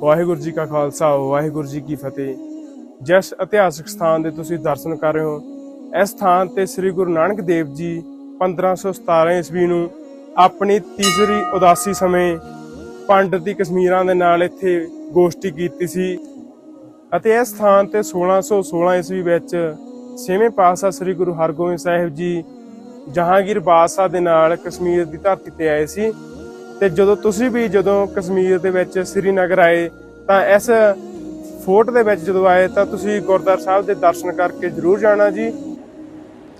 ਵਾਹਿਗੁਰੂ ਜੀ ਕਾ ਖਾਲਸਾ, ਵਾਹਿਗੁਰੂ ਜੀ ਕੀ ਫਤਿਹ। ਜਿਸ ਇਤਿਹਾਸਕ ਸਥਾਨ ਦੇ ਤੁਸੀਂ ਦਰਸ਼ਨ ਕਰ ਰਹੇ ਹੋ, ਇਸ ਸਥਾਨ ਤੇ ਸ੍ਰੀ ਗੁਰੂ ਨਾਨਕ ਦੇਵ ਜੀ 1517 ਈਸਵੀ ਨੂੰ ਆਪਣੀ ਤੀਸਰੀ ਉਦਾਸੀ ਸਮੇਂ ਪੰਡਤੀ ਕਸ਼ਮੀਰਾਂ ਦੇ ਨਾਲ ਇੱਥੇ ਗੋਸ਼ਟੀ ਕੀਤੀ ਸੀ ਅਤੇ ਇਸ ਸਥਾਨ ਤੇ 1616 ਈਸਵੀ ਵਿੱਚ ਛੇਵੇਂ ਪਾਤਸ਼ਾਹ ਸ੍ਰੀ ਗੁਰੂ ਹਰਗੋਬਿੰਦ ਸਾਹਿਬ ਜੀ ਜਹਾਂਗੀਰ ਬਾਦਸ਼ਾਹ ਦੇ ਨਾਲ ਕਸ਼ਮੀਰ ਦੀ ਧਰਤੀ ਤੇ ਆਏ ਸੀ। ਤੇ ਜਦੋਂ ਤੁਸੀਂ ਵੀ ਜਦੋਂ ਕਸ਼ਮੀਰ ਦੇ ਵਿੱਚ ਸ੍ਰੀਨਗਰ ਆਏ, ਤਾਂ ਇਸ ਫੋਰਟ ਦੇ ਵਿੱਚ ਜਦੋਂ ਆਏ, ਤਾਂ ਤੁਸੀਂ ਗੁਰਦੁਆਰਾ ਸਾਹਿਬ ਦੇ ਦਰਸ਼ਨ ਕਰਕੇ ਜ਼ਰੂਰ ਜਾਣਾ ਜੀ।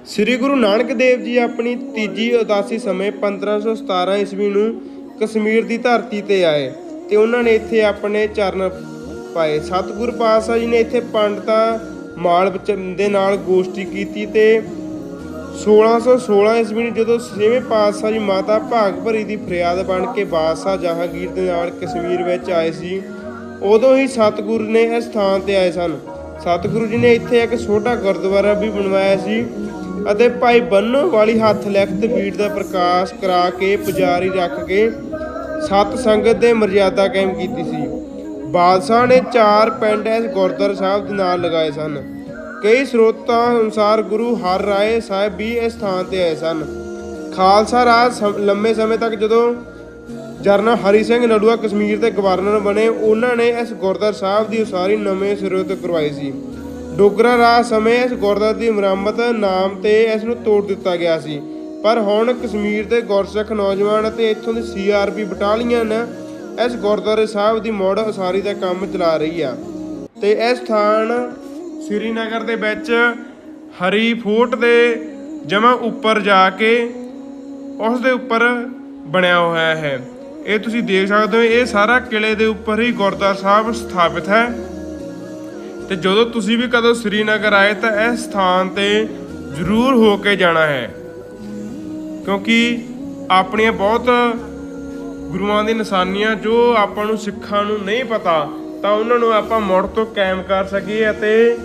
ਸ੍ਰੀ ਗੁਰੂ ਨਾਨਕ ਦੇਵ ਜੀ ਆਪਣੀ ਤੀਜੀ ਉਦਾਸੀ ਸਮੇਂ 1517 ਈਸਵੀ ਨੂੰ ਕਸ਼ਮੀਰ ਦੀ ਧਰਤੀ ਤੇ ਆਏ ਤੇ ਉਹਨਾਂ ਨੇ ਇੱਥੇ ਆਪਣੇ ਚਰਨ ਪਾਏ। ਸਤਿਗੁਰ ਪਾਤਸ਼ਾਹ ਜੀ ਨੇ ਇੱਥੇ ਪੰਡਤਾਂ ਮਾਲ ਵਿੱਚ ਦੇ ਨਾਲ ਗੋਸ਼ਟੀ ਕੀਤੀ ਤੇ 1616 ਈਸਵੀ ਨੂੰ ਜਦੋਂ ਛੇਵੇਂ ਪਾਤਸ਼ਾਹ ਜੀ ਮਾਤਾ ਭਾਗ ਭਰੀ ਦੀ ਫਰਿਆਦ ਬਣ ਕੇ ਬਾਦਸ਼ਾਹ ਜਹਾਂਗੀਰ ਦੇ ਨਾਲ ਕਸ਼ਮੀਰ ਵਿੱਚ ਆਏ ਸੀ, ਉਦੋਂ ਹੀ ਸਤਿਗੁਰੂ ਨੇ ਇਸ ਸਥਾਨ ਤੇ ਆਏ ਸਨ। ਸਤਿਗੁਰੂ ਜੀ ਨੇ ਇੱਥੇ ਇੱਕ ਛੋਟਾ ਗੁਰਦੁਆਰਾ ਵੀ ਬਣਵਾਇਆ ਸੀ ਅਤੇ ਭਾਈ ਬੰਨੋ ਵਾਲੀ ਹੱਥ ਲਿਖਤ ਬੀੜ ਦਾ ਪ੍ਰਕਾਸ਼ ਕਰਾ ਕੇ ਪੁਜਾਰੀ ਰੱਖ ਕੇ ਸਤ ਸੰਗਤ ਦੇ ਮਰਜ਼ਾਦਾ ਕਾਇਮ ਕੀਤੀ ਸੀ। ਬਾਦਸ਼ਾਹ ਨੇ ਚਾਰ ਪਿੰਡ ਇਸ ਗੁਰਦੁਆਰਾ ਸਾਹਿਬ ਦੇ ਨਾਲ ਲਗਾਏ ਸਨ। ਕਈ ਸਰੋਤਾਂ ਅਨੁਸਾਰ ਗੁਰੂ ਹਰ ਰਾਏ ਸਾਹਿਬ ਵੀ ਇਸ ਸਥਾਨ ਤੇ ਆਏ ਸਨ। ਖਾਲਸਾ ਰਾਜ ਸਮ- ਲੰਮੇ ਸਮੇਂ ਤੱਕ ਜਦੋਂ ਜਰਨਲ ਹਰੀ ਸਿੰਘ ਨਡੂਆ ਕਸ਼ਮੀਰ ਦੇ ਗਵਰਨਰ ਬਣੇ, ਉਹਨਾਂ ਨੇ ਇਸ ਗੁਰਦੁਆਰਾ ਸਾਹਿਬ ਦੀ ਉਸਾਰੀ ਨਵੇਂ ਸਿਰੇ ਤੋਂ ਕਰਵਾਈ ਸੀ। ਡੋਗਰਾ ਰਾਜ ਸਮੇਂ ਇਸ ਗੁਰਦੁਆਰਾ ਦੀ ਮੁਰੰਮਤ ਨਾਮ ਤੇ ਇਸ ਨੂੰ ਤੋੜ ਦਿੱਤਾ ਗਿਆ ਸੀ। ਪਰ ਹੁਣ ਕਸ਼ਮੀਰ ਦੇ ਗੁਰਸਿੱਖ ਨੌਜਵਾਨ ਅਤੇ ਇੱਥੋਂ ਦੀ ਸੀਆਰਪੀ ਬਟਾਲੀਅਨ ਇਸ ਗੁਰਦੁਆਰੇ ਸਾਹਿਬ ਦੀ ਮੁੜ ਉਸਾਰੀ ਦਾ ਕੰਮ ਚਲਾ ਰਹੀ ਆ। ਤੇ ਇਸ ਸਥਾਨ ਸ੍ਰੀਨਗਰ ਦੇ ਵਿੱਚ ਹਰੀ ਫੋਰਟ ਦੇ ਜਮਾ ਉੱਪਰ ਜਾ ਕੇ ਉਸ ਦੇ ਉੱਪਰ ਬਣਿਆ ਹੋਇਆ ਹੈ। ਇਹ ਤੁਸੀਂ ਦੇਖ ਸਕਦੇ ਹੋ, ਇਹ ਸਾਰਾ ਕਿਲੇ ਦੇ ਉੱਪਰ ਹੀ ਗੁਰਦੁਆਰਾ ਸਾਹਿਬ ਸਥਾਪਿਤ ਹੈ। ਤੇ ਜਦੋਂ ਤੁਸੀਂ ਵੀ ਕਦੋਂ ਸ੍ਰੀਨਗਰ ਆਏ ਤਾਂ ਇਸ ਸਥਾਨ ਤੇ ਜ਼ਰੂਰ ਹੋ ਕੇ ਜਾਣਾ ਹੈ। ਕਿਉਂਕਿ ਆਪਣੀਆਂ ਬਹੁਤ ਗੁਰੂਆਂ ਦੀ ਨਿਸ਼ਾਨੀਆਂ ਜੋ ਆਪਾਂ ਨੂੰ ਸਿੱਖਾਂ ਨੂੰ ਨਹੀਂ ਪਤਾ, ਤਾਂ ਉਹਨਾਂ ਨੂੰ ਆਪਾਂ ਮੁੜ ਤੋਂ ਕਾਇਮ ਕਰ ਸਕੀਏ ਅਤੇ